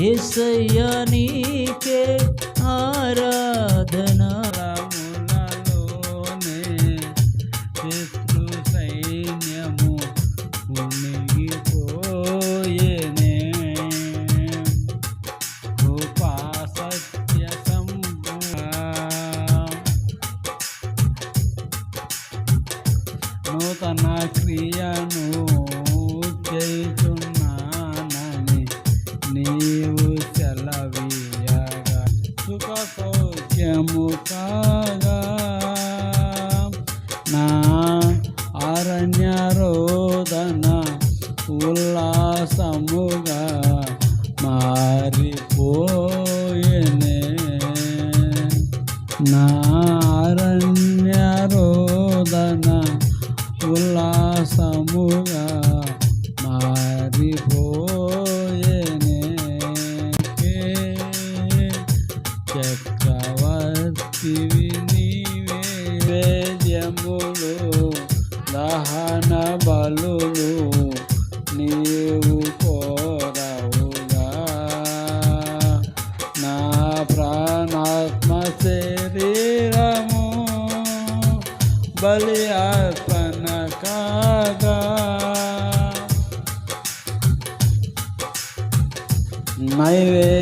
ఏసయ్యా నీకే ఆరాధనా. నివాసముగా మారిపోయనే. నారణ్య రోదన ఉల్లాసముగా नाही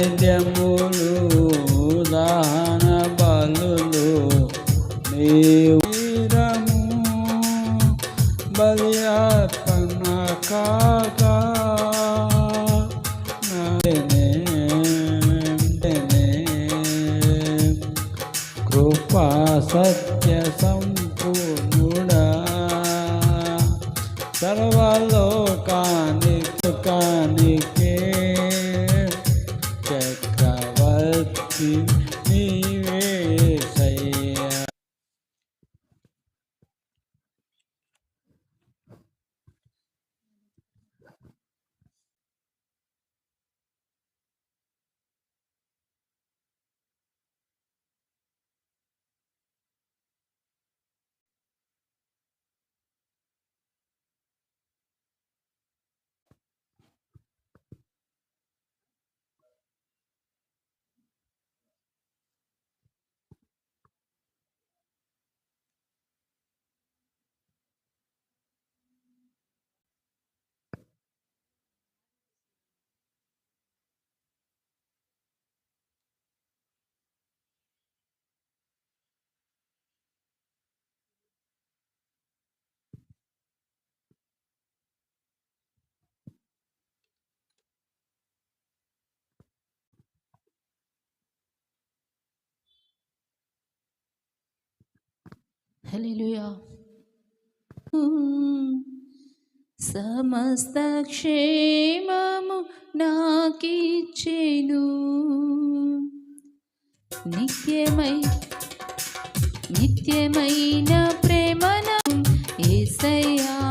హలేలుయా సమస్త క్షేమము నాకిచ్చెను. నిత్యమై నిత్యమైన ప్రేమను ఏసయ్యా.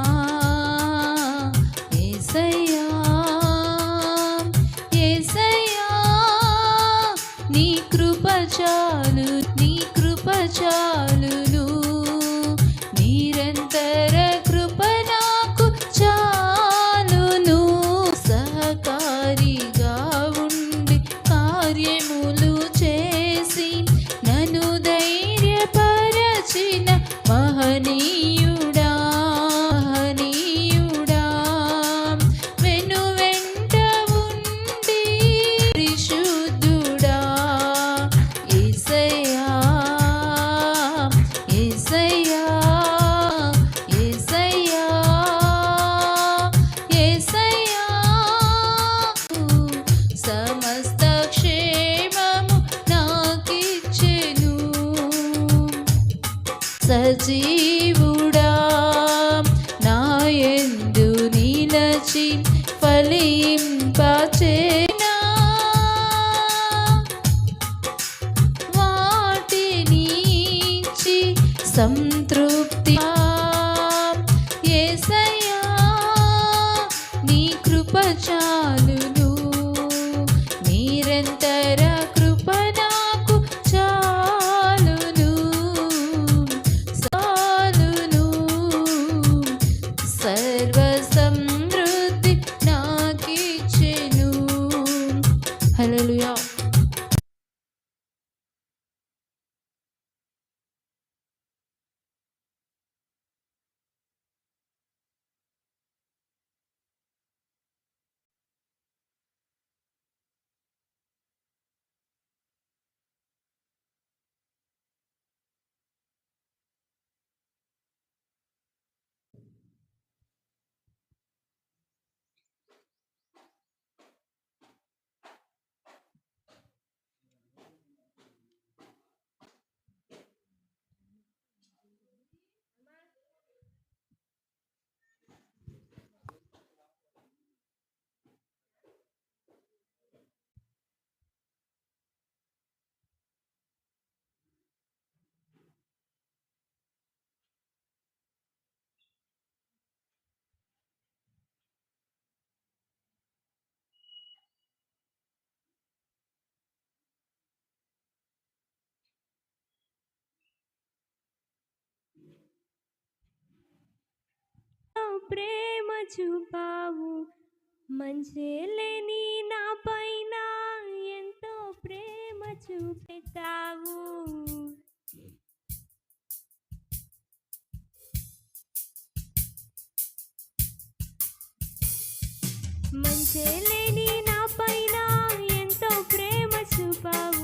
सजी 配类绿药 ప్రేమ చూపావు. మంచేలేని నా పైన ఎంతో ప్రేమ చూపెట్టావు. మంచేలేని నా పైన ఎంతో ప్రేమ చూపావు.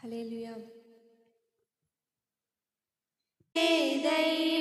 Hallelujah. Hey, they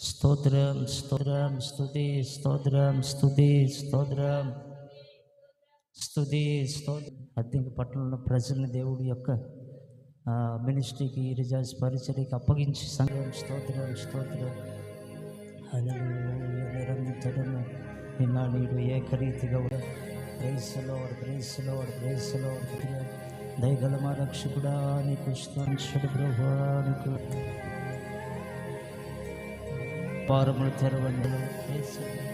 స్తోత్రం స్తోత్రం స్తుతి స్తోత్రం స్తుతి స్తోత్రం స్తుతి స్తోత్రం. అద్దెంకి పట్టణంలో ప్రజల్ని దేవుడి యొక్క మినిస్ట్రీకి రిజార్జ్ పరిచర్కి అప్పగించి సంఘం స్తోత్రం స్తోత్రం. హల్లెలూయా. నిరంతరము నిన్న నీడు ఏకరీతిగా ప్రేసలో ప్రేసలో ప్రేసలో దయగల మా రక్షకుడా నీకు స్తోత్రుడు ప్రభువా నీకు పారములు తెరవండి. మనుషులు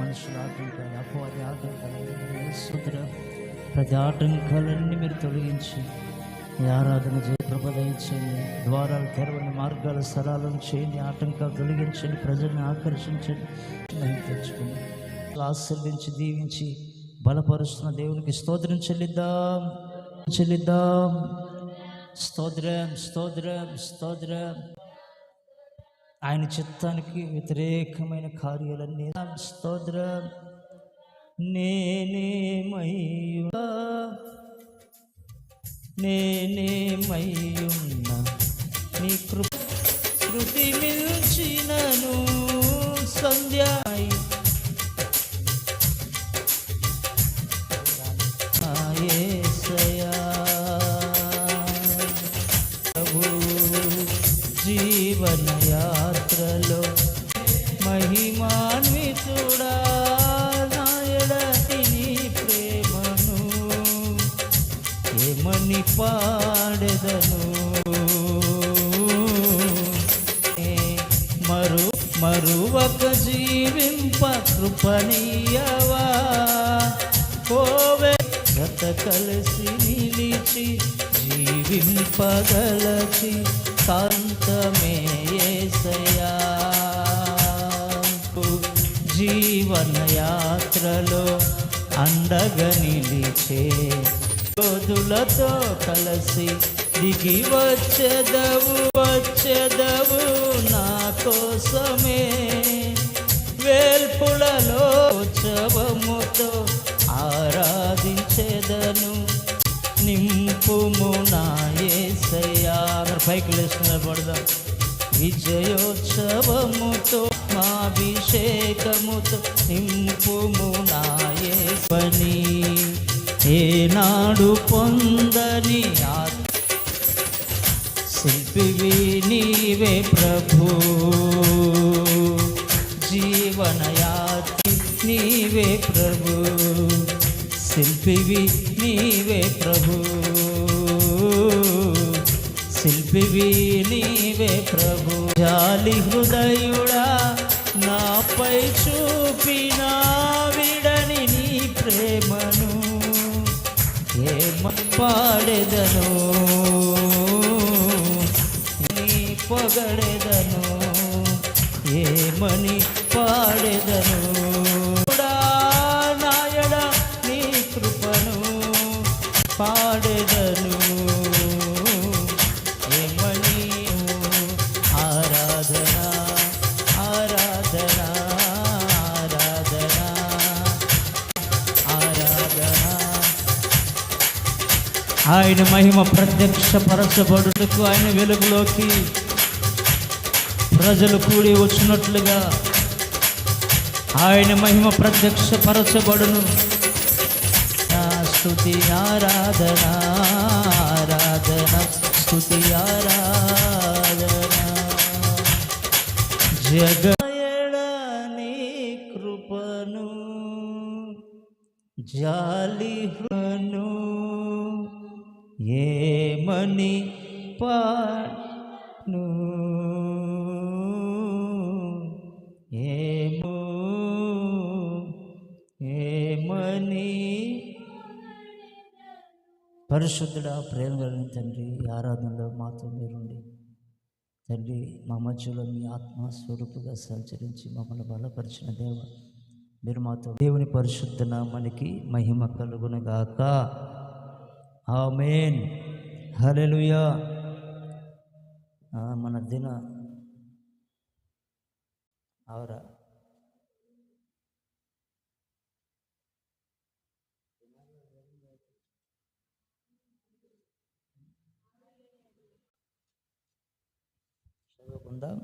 మనుషుల ఆటంకాలు అపవాది ఆటంకాలు ప్రతి ఆటంకాలన్నీ మీరు తొలగించి ఆరాధన చేయ దయచేయండి ద్వారాలు తెరవని మార్గాలు స్థలాలను చేయండి ఆటంకాలు తొలగించండి ప్రజల్ని ఆకర్షించండి. మహిమ తెచ్చుకోండి. ఆశీర్వించి దీవించి బలపరుస్తున్న దేవునికి స్తోత్రం చెల్లిద్దాం. చెల్లిద్దాం. స్తోత్రం స్తోత్రం స్తోత్రం. ఆయన చిత్తానికి వ్యతిరేకమైన కార్యాలన్నీ స్తోత్రం. నేనేమయ్యున్నా? నేనేమయ్యున్నా? నీ కృప శృతి మిల్చినను సంధ్యాయి కృపణీయవా కోవే గత కలిసి నిలిచి జీవింపగలచి కాంతమే యేసయ్యా జీవన యాత్రలో అండగా నిలిచే రోజులతో కలిసి దిగి వచ్చేదవు వచ్చేదవు నా కోసమే. వేల్పులలో ఉత్సవముతో ఆరాధించేదను. నింపుము నాయసయ్యా అందరు పైకి విజయోత్సవముతో మా అభిషేకముతో నింపుము నా పని ఏనాడు పొందని ఆత్మ శిల్పివి నీవే ప్రభు. జీవనయాతి నీవే ప్రభు. శిల్పివి నీవే ప్రభు. శిల్పివి నీవే ప్రభు. జాలి హృదయుడా నాపై చూపినా విడని నీ ప్రేమను ఏమ పాడెదను నీ పొగడెదను. ఏమని పాడెదను? నాయడ నీ కృపను పాడెదను. ఏమని? ఆరాధన ఆరాధన ఆరాధన ఆరాధన. ఆయన మహిమ ప్రత్యక్ష పరచబడుటకు ఆయన వెలుగులోకి ప్రజలు కూడి వచ్చినట్లుగా ఆయన మహిమ ప్రత్యక్ష పరచబడును నా స్థుతి ఆరాధన ఆరాధన స్థుతి ఆరాధన. జగయడని కృపను జాలిహను ఏమని పాను పరిశుద్ధుడ ప్రేమ కలిగిన తండ్రి ఆరాధనలో మాతో మీరుండి. తండ్రి మా మధ్యలో మీ ఆత్మ స్వరూపుగా సంచరించి మమ్మల్ని బలపరిచిన దేవ మీరు మాతో దేవుని పరిశుద్ధ నామానికి మహిమ కలుగునగాక. ఆమెన్. మేన్ ఆ, మన దిన ఆవరా లేకుండా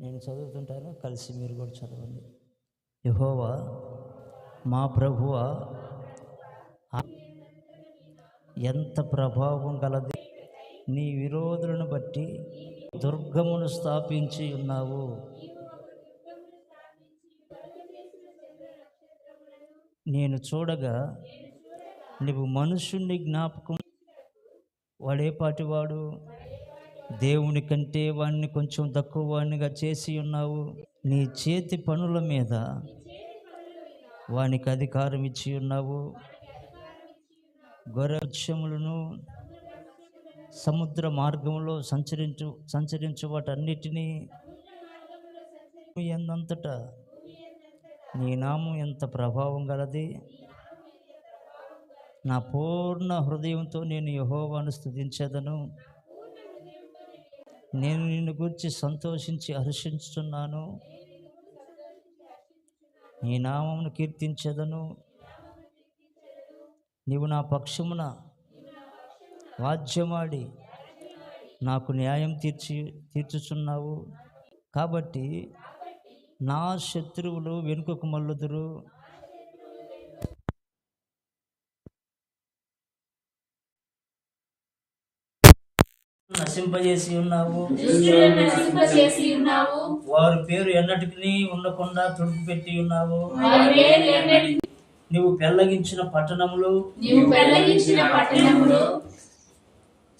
నేను చదువుతుంటాను కలిసి మీరు కూడా చదవండి. యహోవా మా ప్రభువ ఎంత ప్రభావం గలది. నీ విరోధులను బట్టి దుర్గమును స్థాపించి ఉన్నావు. నేను చూడగా నువ్వు మనుషుణ్ణి జ్ఞాపకం. వాడేపాటివాడు దేవుని కంటే వాడిని కొంచెం తక్కువ వాడినిగా చేసి ఉన్నావు. నీ చేతి పనుల మీద వానికి అధికారం ఇచ్చి ఉన్నావు. గొర్రెములను సముద్ర మార్గంలో సంచరించు సంచరించు వాటన్నిటినీ ఎందంతటా నీ నామం ఎంత ప్రభావం గలది? నా పూర్ణ హృదయంతో నేను యహోవాను స్థుతించేదను నేను నిన్ను గురించి సంతోషించి హర్షించుతున్నాను నీ నామమును కీర్తించేదను. నీవు నా పక్షమున వాద్యమాడి నాకు న్యాయం తీర్చి తీర్చుచున్నావు. కాబట్టి నా శత్రువులు వెనుకకు మల్లుదురు నశింపజేసి ఉన్నావు. చేసి ఉన్నావు. వారి పేరు ఎన్నటికి ఉండకుండా ఉన్నావు. వారి పేరు ఎన్నటికీ నువ్వు పెళ్ళగించిన పట్టణములు నీవు పెళ్ళగించిన పట్టణములు.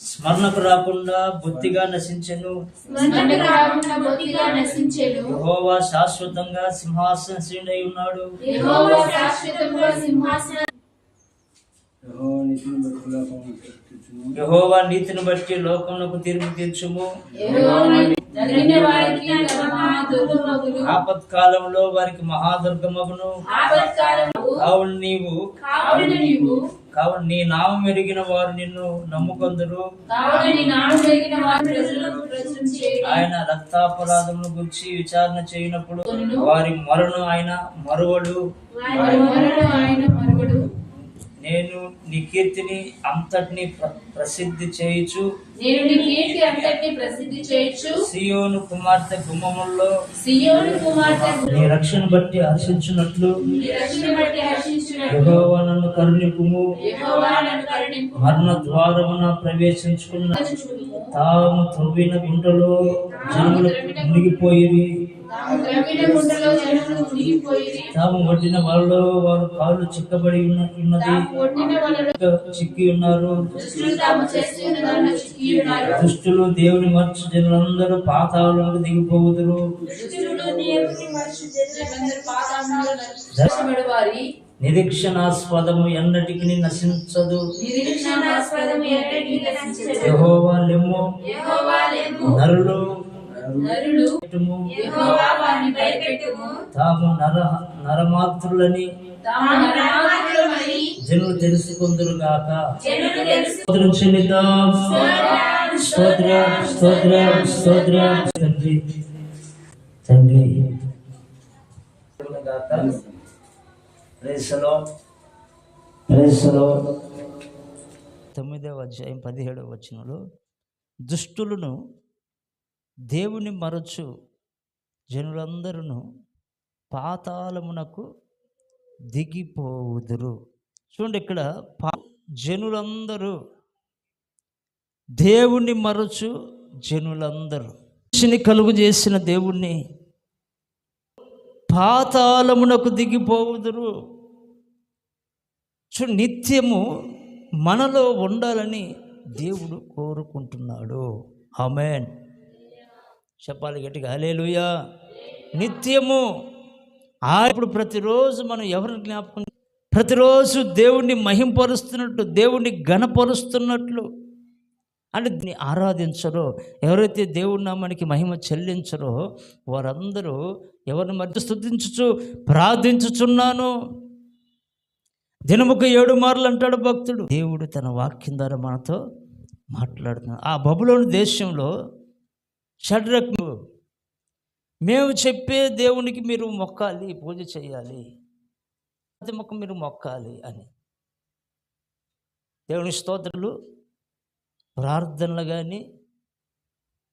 స్మరణకు రాకుండా బొత్తిగా నశించెను. యెహోవా శాశ్వతంగా సింహాసనశీనుడై ఉన్నాడు. యెహోవా నీతిని బట్టి లోకములకు తీర్పు తీర్చుము. ఆపత్కాలంలో వారికి మహాదుర్గమగును. కావున నీవు నీ నామం ఎరిగిన వారు నిన్ను నమ్ముకొందరు. ఆయన రక్తాపరాధమును గురించి విచారణ చేయనప్పుడు వారి మరణు ఆయన మరువడు వారి మరణం ఆయన మరుగుడు నేను నీ కీర్తిని అంతటిని ప్ర- ప్రసిద్ధి చేయుచు నేను నీ కీర్తి అంతటిని ప్రసిద్ధి చేయొచ్చు సియోను కుమార్తె గుమ్మముల్లో సియోను కుమార్తె నీ రక్షణ బట్టి హర్షించున్నట్లు నీ రక్షణ బట్టి హర్షించినట్లు యెహోవా నన్ను కరుణిపుము. యెహోవా నన్ను కరుణింపు మరణ ద్వారమున ప్రవేశించుకున్న. తాము త్రవ్విన గుంటలో జనములు మునిగిపోయిరి. తాము వడ్డిన వాళ్ళలో వారు కాళ్ళు చిక్కబడి ఉన్న ఉన్నది. చిక్కి ఉన్నారు. దుష్టులు దేవుని మర్చి జనులందరూ పాతాళంలో వారి నిరీక్షణాస్పదము ఎన్నటికి నశించదు. నిరీక్షణాస్పదము ఎన్నటికీ నశించదు. యెహోవా లెమ్ము. యెహోవా లెమ్ము. నరులు తాము నర నరమాత్రులని జనులు తెలుసుకుందరు గాక తెలుసు స్తోత్రం చెల్లిద్దాం. స్తోత్ర స్తోత్ర స్తోత్ర తండ్రి. తండ్రి. the Lord. తొమ్మిదవ అధ్యాయం పదిహేడవ వచనంలో దుష్టులను దేవుని మరచు జనులందరూ పాతాళమునకు దిగిపోవుదురు. చూడండి ఇక్కడ పా జనులందరూ దేవుణ్ణి మరచు జనులందరూ. మనిషిని కలుగు చేసిన దేవుణ్ణి పాతాళమునకు దిగిపోవుదురు. చూ నిత్యము మనలో ఉండాలని దేవుడు కోరుకుంటున్నాడు. ఆమెన్. చెప్పాలి గట్టిగా. హలేలుయా నిత్యము. ఆ ఇప్పుడు ప్రతిరోజు మనం ఎవరిని జ్ఞాపకం ప్రతిరోజు దేవుణ్ణి మహింపరుస్తున్నట్టు దేవుణ్ణి ఘనపరుస్తున్నట్లు. అంటే దీన్ని ఆరాధించరో ఎవరైతే దేవుడి నామానికి మహిమ చెల్లించరో వారందరూ ఎవరిని మధ్య స్థుతించుచు ప్రార్థించుచున్నాను. దినముకు ఏడు మార్లు అంటాడు భక్తుడు. దేవుడు తన వాక్యం ద్వారా మనతో మాట్లాడుతున్నాడు. ఆ బబులోని దేశంలో షడ్రకు మేము చెప్పే దేవునికి మీరు మొక్కాలి పూజ చేయాలి. అది మొక్క మీరు మొక్కాలి అని. దేవుని స్తోత్రులు ప్రార్థనలు కానీ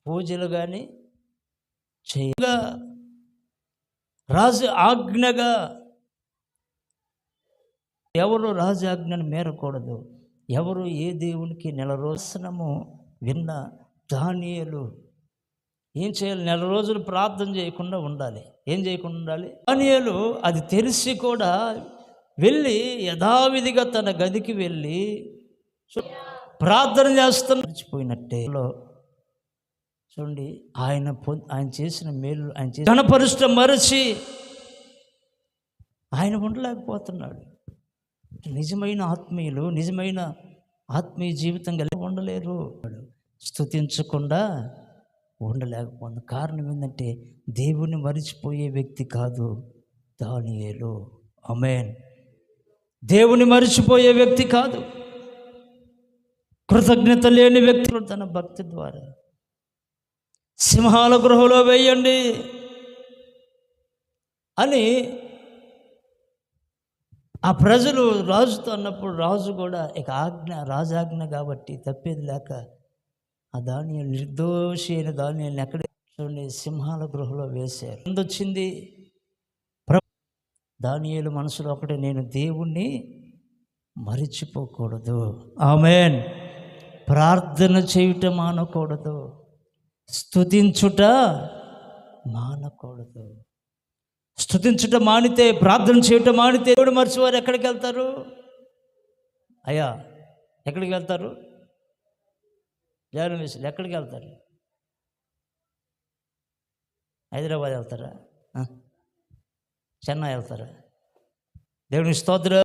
పూజలు కానీ చేయగా రాజు ఆజ్ఞగా. ఎవరు రాజు ఆజ్ఞను మేరకూడదు. ఎవరు ఏ దేవునికి నెల రోజనము విన్న దానియలు ఏం చేయాలి? నెల రోజులు ప్రార్థన చేయకుండా ఉండాలి. ఏం చేయకుండా ఉండాలి? అనియలు అది తెలిసి కూడా వెళ్ళి యథావిధిగా తన గదికి వెళ్ళి ప్రార్థన చేస్తున్న మర్చిపోయినట్టే. చూడండి ఆయన ఆయన చేసిన మేలు ఆయన చేసిన ఘనపరుష్ట మరచి ఆయన ఉండలేకపోతున్నాడు. నిజమైన ఆత్మీయులు నిజమైన ఆత్మీయ జీవితం కలిగి ఉండలేరు. స్తుతించకుండా ఉండలేకపోతుంది. కారణం ఏంటంటే దేవుని మరిచిపోయే వ్యక్తి కాదు దానియేలు. అమేన్ దేవుని మరిచిపోయే వ్యక్తి కాదు. కృతజ్ఞత లేని వ్యక్తులు తన భక్తి ద్వారా. సింహాల గృహలో వేయండి అని ఆ ప్రజలు రాజుతో అన్నప్పుడు రాజు కూడా ఇక ఆజ్ఞ రాజాజ్ఞ కాబట్టి తప్పేది లేక ఆ ధాన్యం నిర్దోషి అయిన ధాన్యాన్ని ఎక్కడ చూడండి సింహాల గృహలో వేశారు. వచ్చింది దానియలు మనసులో ఒకటే నేను దేవుణ్ణి మరిచిపోకూడదు. ఆమెన్. ప్రార్థన చేయుట మానకూడదు. స్థుతించుట మానకూడదు. స్థుతించుట మానితే ప్రార్థన చేయటం మానితే దేవుడు మర్చివారు ఎక్కడికి వెళ్తారు? అయ్యా ఎక్కడికి వెళ్తారు? జర్నలిస్టులు ఎక్కడికి వెళ్తారు? హైదరాబాద్ వెళ్తారా? చెన్నై వెళ్తారా? దేవుని స్తోత్ర.